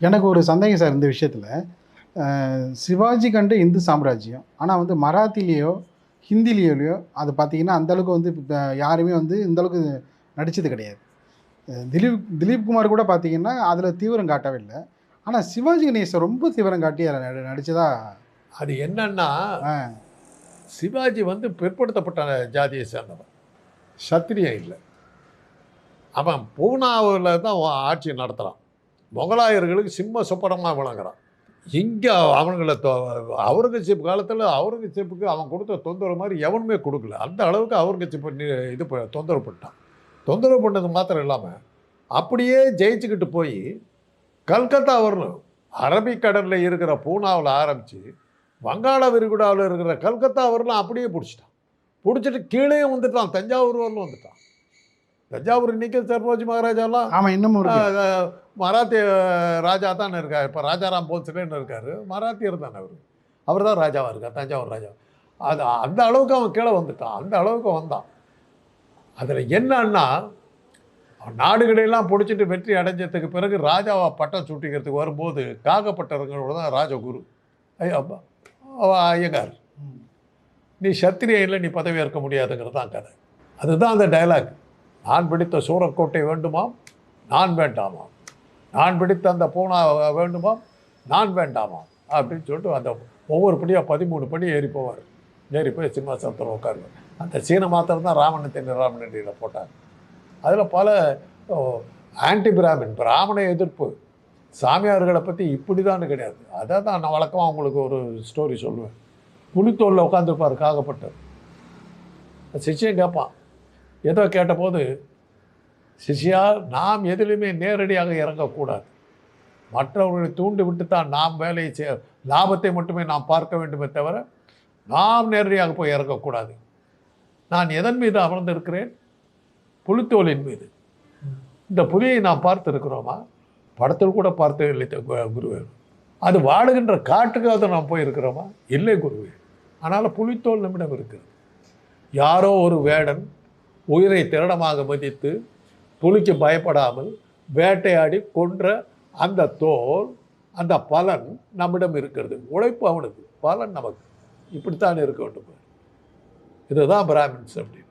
எனக்கு ஒரு சந்தேகம் சார் இந்த விஷயத்தில். சிவாஜி கண்டு இந்து சாம்ராஜ்யம் ஆனால் வந்து மராத்திலேயோ ஹிந்திலேயோ அது பார்த்தீங்கன்னா அந்தளவுக்கு வந்து யாருமே வந்து இந்த அளவுக்கு நடித்தது கிடையாது. திலீப் திலீப் குமார் கூட பார்த்தீங்கன்னா அதில் தீவிரம் காட்டவே இல்லை. ஆனால் சிவாஜி கணேசன் ரொம்ப தீவிரம் காட்டி அதில் நடி நடித்ததா அது என்னன்னா சிவாஜி வந்து பிற்படுத்தப்பட்ட ஜாதியை சேர்ந்தவன். சத்திரியன் இல்லை. அவன் பூனாவில் தான் ஆட்சி நடத்துகிறான் முகலாயர்களுக்கு சிம்ம சொப்பனமாக விளங்குறான். இங்கே அவனுங்களை அவுரங்கசீப் காலத்தில் அவுரங்கசீப்புக்கு அவன் கொடுத்த தொந்தரவு மாதிரி எவனுமே கொடுக்கல. அந்த அளவுக்கு அவுரங்கசீப் பண்ணி இது தொந்தரவு பண்ணிட்டான். தொந்தரவு பண்ணது மாத்திரம் இல்லாமல் அப்படியே ஜெயிச்சுக்கிட்டு போய் கல்கத்தா வரணும். அரபிக்கடலில் இருக்கிற பூனாவில் ஆரம்பித்து வங்காள விரிகுடாவில் இருக்கிற கல்கத்தா வரலாம் அப்படியே பிடிச்சிட்டான். பிடிச்சிட்டு கீழே வந்துட்டான். தஞ்சாவூர் வரலும் வந்துட்டான். தஞ்சாவூர் இன்னைக்கு சர்வோஜி மகாராஜாலாம் ஆமாம் இன்னமும் மராத்திய ராஜா தான் இருக்கார். இப்போ ராஜாராம் போல்ஸ்லேன்னு இருக்கார். மராத்தியர் தானே அவர். அவர் தான் ராஜாவாக இருக்கார் தஞ்சாவூர் ராஜா. அது அந்த அளவுக்கு அவன் கீழே வந்துட்டான். அந்த அளவுக்கு வந்தான். அதில் என்னன்னா அவன் நாடுகளையெல்லாம் பிடிச்சிட்டு வெற்றி அடைஞ்சதுக்கு பிறகு ராஜாவை பட்டம் சூட்டிக்கிறதுக்கு வரும்போது காகப்பட்டவங்களோட தான் ராஜகுரு. ஐயா அப்பா, ஐயங்கார். நீ சத்திரிய இல்லை நீ பதவி ஏற்க முடியாதுங்கிறது தான் கதை. அதுதான் அந்த டயலாக் நான் பிடித்த சூரக்கோட்டை வேண்டுமாம்? நான் வேண்டாமாம். நான் பிடித்த அந்த பூனா வேண்டுமாம்? நான் வேண்டாமாம். அப்படின்னு சொல்லிட்டு அந்த ஒவ்வொரு படியாக பதிமூணு படி ஏறி போவார். ஏறி போய் சிம்மாசனத்தில் உட்காருவார். அந்த சீன மாத்திரம் தான் ராமணத்தின் ராமனடியில் போட்டார் அதில் பல ஆன்டி பிராமின் பிராமண எதிர்ப்பு சாமியார்களை பற்றி இப்படி தான் கிடையாது. அதை தான் நான் வழக்கமாக உங்களுக்கு ஒரு ஸ்டோரி சொல்லுவேன். புலித்தோலில் உட்காந்துருப்பார் காகப்பட்டர் சிஷ்யன் கேட்பான் ஏதோ கேட்டபோது சிஷ்யா நாம் எதிலுமே நேரடியாக இறங்கக்கூடாது. மற்றவர்களை தூண்டி விட்டு தான் நாம் வேலையை செய் லாபத்தை மட்டுமே நாம் பார்க்க வேண்டுமே தவிர நாம் நேரடியாக போய் இறங்கக்கூடாது. நான் எதன் மீது அமர்ந்திருக்கிறேன்? புலித்தோலின் மீது. இந்த புலியை நாம் பார்த்துருக்கிறோமா? படத்தில் கூட பார்த்தே இல்லை த- கு- குருவே அது வாடுகின்ற காட்டுக்காக நாம் போயிருக்கிறோமா? இல்லை குருவே. ஆனால் புலித்தோல் நம்மிடம் இருக்கிறது. யாரோ ஒரு வேடன் உயிரை திருடமாக மதித்து புலிக்கு பயப்படாமல் வேட்டையாடி கொன்ற அந்த தோல் அந்த பலன் நம்மிடம் இருக்கிறது. உழைப்பு அவனுக்கு பலன் நமக்கு. இப்படித்தான் இருக்க வேண்டும். இதுதான் பிராமின்ஸ் அப்படி